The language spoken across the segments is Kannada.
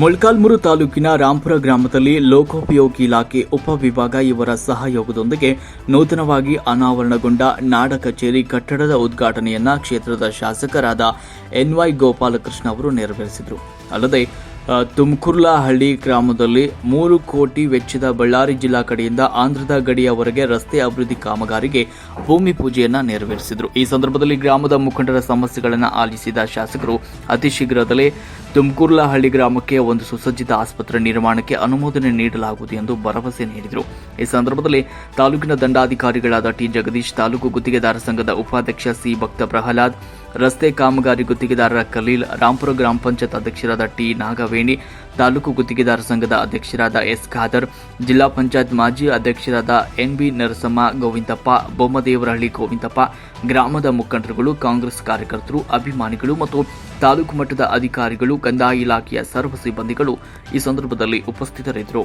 ಮೊಳ್ಕಾಲ್ಮೂರು ತಾಲೂಕಿನ ರಾಂಪುರ ಗ್ರಾಮದಲ್ಲಿ ಲೋಕೋಪಯೋಗಿ ಇಲಾಖೆ ಉಪವಿಭಾಗ ಇವರ ಸಹಯೋಗದೊಂದಿಗೆ ನೂತನವಾಗಿ ಅನಾವರಣಗೊಂಡ ನಾಡ ಕಚೇರಿ ಕಟ್ಟಡದ ಉದ್ಘಾಟನೆಯನ್ನ ಕ್ಷೇತ್ರದ ಶಾಸಕರಾದ ಎನ್ವೈ ಗೋಪಾಲಕೃಷ್ಣ ಅವರು ನೆರವೇರಿಸಿದರು. ಅಲ್ಲದೆ ತುಮಕುರ್ಲಹಳ್ಳಿ ಗ್ರಾಮದಲ್ಲಿ ಮೂರು ಕೋಟಿ ವೆಚ್ಚದ ಬಳ್ಳಾರಿ ಜಿಲ್ಲಾ ಕಡೆಯಿಂದ ಆಂಧ್ರದ ಗಡಿಯವರೆಗೆ ರಸ್ತೆ ಅಭಿವೃದ್ಧಿ ಕಾಮಗಾರಿಗೆ ಭೂಮಿ ಪೂಜೆಯನ್ನು ನೆರವೇರಿಸಿದರು. ಈ ಸಂದರ್ಭದಲ್ಲಿ ಗ್ರಾಮದ ಮುಖಂಡರ ಸಮಸ್ಯೆಗಳನ್ನು ಆಲಿಸಿದ ಶಾಸಕರು ಅತಿ ಶೀಘ್ರದಲ್ಲೇ ತುಮಕುರ್ಲಹಳ್ಳಿ ಗ್ರಾಮಕ್ಕೆ ಒಂದು ಸುಸಜ್ಜಿತ ಆಸ್ಪತ್ರೆ ನಿರ್ಮಾಣಕ್ಕೆ ಅನುಮೋದನೆ ನೀಡಲಾಗುವುದು ಎಂದು ಭರವಸೆ ನೀಡಿದರು. ಈ ಸಂದರ್ಭದಲ್ಲಿ ತಾಲೂಕಿನ ದಂಡಾಧಿಕಾರಿಗಳಾದ ಟಿ. ಜಗದೀಶ್, ತಾಲೂಕು ಗುತ್ತಿಗೆದಾರ ಸಂಘದ ಉಪಾಧ್ಯಕ್ಷ ಸಿ. ಭಕ್ತ ಪ್ರಹ್ಲಾದ್ ರಸ್ತೆ ಕಾಮಗಾರಿ ಗುತ್ತಿಗೆದಾರರ ಖಲೀಲ್ ರಾಂಪುರ ಗ್ರಾಮ ಪಂಚಾಯತ್ ಅಧ್ಯಕ್ಷರಾದ ಟಿ ನಾಗವೇಣಿ, ತಾಲೂಕು ಗುತ್ತಿಗೆದಾರ ಸಂಘದ ಅಧ್ಯಕ್ಷರಾದ ಎಸ್ ಖಾದರ್, ಜಿಲ್ಲಾ ಪಂಚಾಯತ್ ಮಾಜಿ ಅಧ್ಯಕ್ಷರಾದ ಎನ್ ಬಿ ನರಸಮ್ಮ, ಗೋವಿಂದಪ್ಪ, ಬೊಮ್ಮದೇವರಹಳ್ಳಿ ಗೋವಿಂದಪ್ಪ, ಗ್ರಾಮದ ಮುಖಂಡರುಗಳು, ಕಾಂಗ್ರೆಸ್ ಕಾರ್ಯಕರ್ತರು, ಅಭಿಮಾನಿಗಳು ಮತ್ತು ತಾಲೂಕು ಮಟ್ಟದ ಅಧಿಕಾರಿಗಳು, ಕಂದಾಯ ಇಲಾಖೆಯ ಸರ್ವ ಸಿಬ್ಬಂದಿಗಳು ಈ ಸಂದರ್ಭದಲ್ಲಿ ಉಪಸ್ಥಿತರಿದ್ದರು.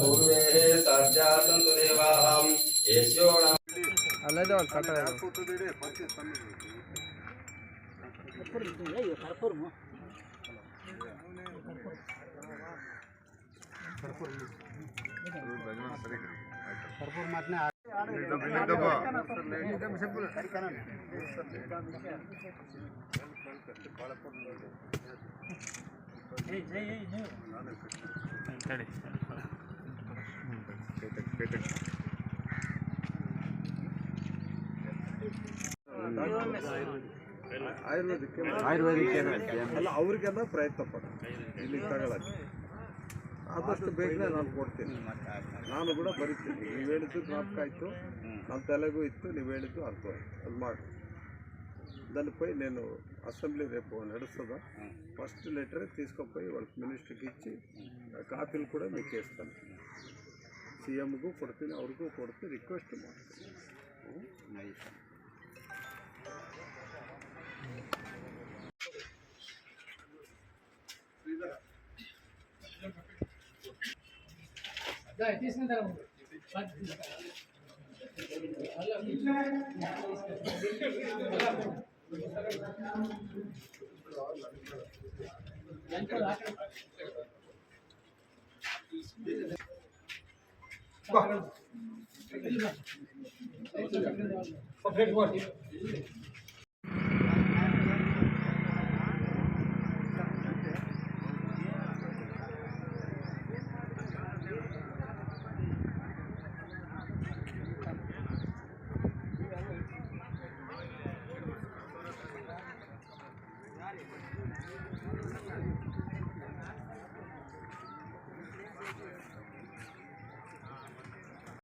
पूर्वे साध्या सन्तु देवाः येष्योण ಅಲ್ಲದೆ ಅವ್ರು ಕಟ್ಟ ಆಯುರ್ವೇದಿಕ್ಕೆ ಆಯುರ್ವೇದಿಕ್ ಅಲ್ಲ ಅವ್ರಿಗೆಲ್ಲ ಪ್ರಯತ್ನ ಪಡ ಇಲ್ಲಿ ತಗೊಳಕ್ಕೆ ಆದಷ್ಟು ಬೇಗನೆ ನಾನು ಕೊಡ್ತೀನಿ ನಾನು ಕೂಡ ಬರಿತೀನಿ ನೀವು ಹೇಳಿದ್ದು ಜ್ಞಾಪಕ ಆಯಿತು ನನ್ನ ತಲೆಗೂ ಇತ್ತು ನೀವು ಹೇಳಿದ್ದು ಅರ್ಥ ಆಯ್ತು ಅದು ಮಾಡಿ దానిపై నేను అసెంబ్లీ రేపు నడుస్తుందా ఫస్ట్ లెటర్ తీసుకుపోయి వాళ్ళకి మినిస్టర్కి ఇచ్చి కాపీలు కూడా మీకు ఇస్తాను ಸಿ ಎಮ್ಗೂ ಕೊಡ್ತೀನಿ ಅವ್ರಿಗೂ ಕೊಡ್ತೀನಿ ರಿಕ್ವೆಸ್ಟ್ ಮಾಡ್ತೀನಿ తీసుకుంటారు Bak. Bak. Bak. Bak.